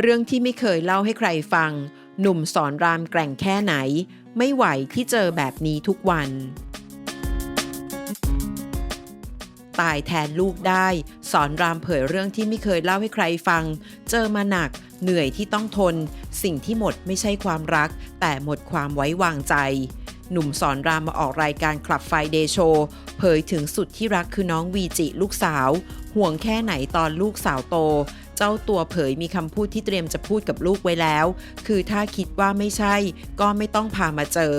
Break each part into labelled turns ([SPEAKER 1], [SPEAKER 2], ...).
[SPEAKER 1] เรื่องที่ไม่เคยเล่าให้ใครฟัง หนุ่มสอนรามแกร่งแค่ไหน ไม่ไหวที่เจอแบบนี้ทุกวัน ตายแทนลูกได้ สอนรามเผยเรื่องที่ไม่เคยเล่าให้ใครฟัง เจอมาหนัก เหนื่อยที่ต้องทน สิ่งที่หมดไม่ใช่ความรัก แต่หมดความไว้วางใจหนุ่มสอนรามมาออกรายการคลับไฟเดโชเผยถึงสุดที่รักคือน้องวีจิลูกสาว ห่วงแค่ไหนตอนลูกสาวโต เจ้าตัวเผยมีคำพูดที่เตรียมจะพูดกับลูกไว้แล้ว คือถ้าคิดว่าไม่ใช่ ก็ไม่ต้องพามาเจอ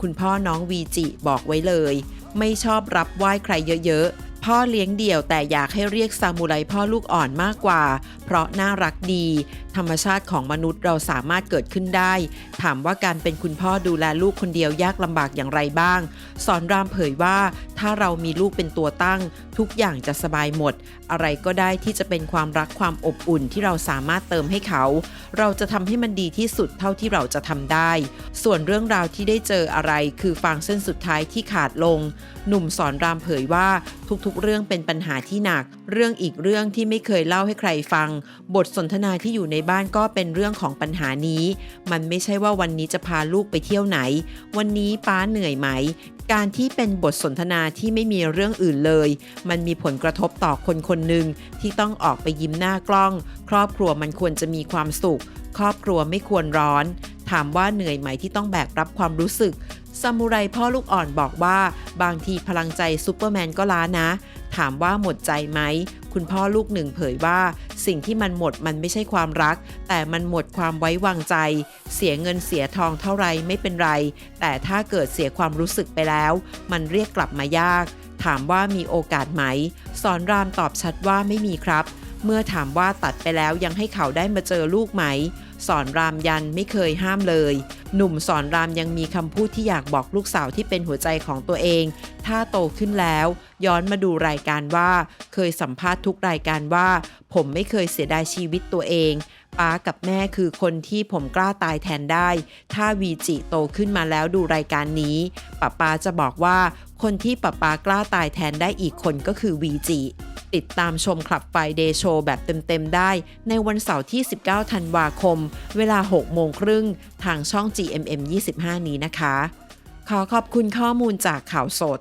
[SPEAKER 1] คุณพ่อน้องวีจิบอกไว้เลย ไม่ชอบรับไหว้ใครเยอะๆ พ่อเลี้ยงเดี่ยวแต่อยากให้เรียกซามูไรพ่อลูกอ่อนมากกว่า เพราะน่ารักดี ธรรมชาติของมนุษย์เราสามารถเกิดขึ้นได้ ถามว่าการเป็นคุณพ่อดูแลลูกคนเดียวยากลำบากอย่างไรบ้าง สอนรามเผยว่า ถ้าเรามีลูกเป็นตัวตั้ง ทุกอย่างจะสบายหมด อะไรก็ได้ที่จะเป็นความรักความอบอุ่นที่เราสามารถเติมให้เขา เราจะทำให้มันดีที่สุดเท่าที่เราจะทำได้ ส่วนเรื่องราวที่ได้เจออะไรคือฟางเส้นสุดท้ายที่ขาดลง หนุ่มสอนรามเผยว่า ทุกๆ เรื่องเป็นปัญหาที่หนัก เรื่องอีกเรื่องที่ไม่เคยเล่าให้ใครฟัง บทสนทนาที่อยู่ในบ้านก็เป็นเรื่องของปัญหานี้ มันไม่ใช่ว่าวันนี้จะพาลูกไปเที่ยวไหน วันนี้ป้าเหนื่อยไหม การที่เป็นบทสนทนาที่ไม่มีเรื่องอื่นเลย มันมีผลกระทบต่อคนคนหนึ่งที่ต้องออกไปยิ้มหน้ากล้อง ครอบครัวมันควรจะมีความสุข ครอบครัวไม่ควรร้อน ถามว่าเหนื่อยไหมที่ต้องแบกรับความรู้สึก ซามูไรพ่อลูกอ่อนบอกว่า บางทีพลังใจซูเปอร์แมนก็ล้านะ ถามว่าหมดใจไหม คุณพ่อลูกหนึ่งเผยว่า สิ่งที่มันหมดมันไม่ใช่ความรัก แต่มันหมดความไว้วางใจ เสียเงินเสียทองเท่าไรไม่เป็นไร แต่ถ้าเกิดเสียความรู้สึกไปแล้ว มันเรียกกลับมายาก ถามว่ามีโอกาสไหม สอนรามตอบชัดว่าไม่มีครับ เมื่อถามว่าตัดไปแล้วยังให้เขาได้มาเจอลูกไหม สอนรามยันไม่เคยห้ามเลย หนุ่มสอนรามยังมีคำพูดที่อยากบอกลูกสาวที่เป็นหัวใจของตัวเอง ถ้าโตขึ้นแล้ว ย้อนมาดูรายการว่า เคยสัมภาษณ์ทุกรายการว่า ผมไม่เคยเสียดายชีวิตตัวเองป้ากับแม่คือคนที่ผมกล้าตายแทนได้ ถ้าวีจิโตขึ้นมาแล้วดูรายการนี้ป้าป้าจะบอกว่า คนที่ป้าป้ากล้าตายแทนได้อีกคนก็คือวีจิ ติดตามชมคลับไฟเดย์โชว์แบบเต็มๆได้ ในวันเสาร์ที่ 19 ธันวาคม เวลา 6 โมงครึ่ง ทางช่อง GMM 25 นี้นะคะ ขอขอบคุณข้อมูลจากข่าวสด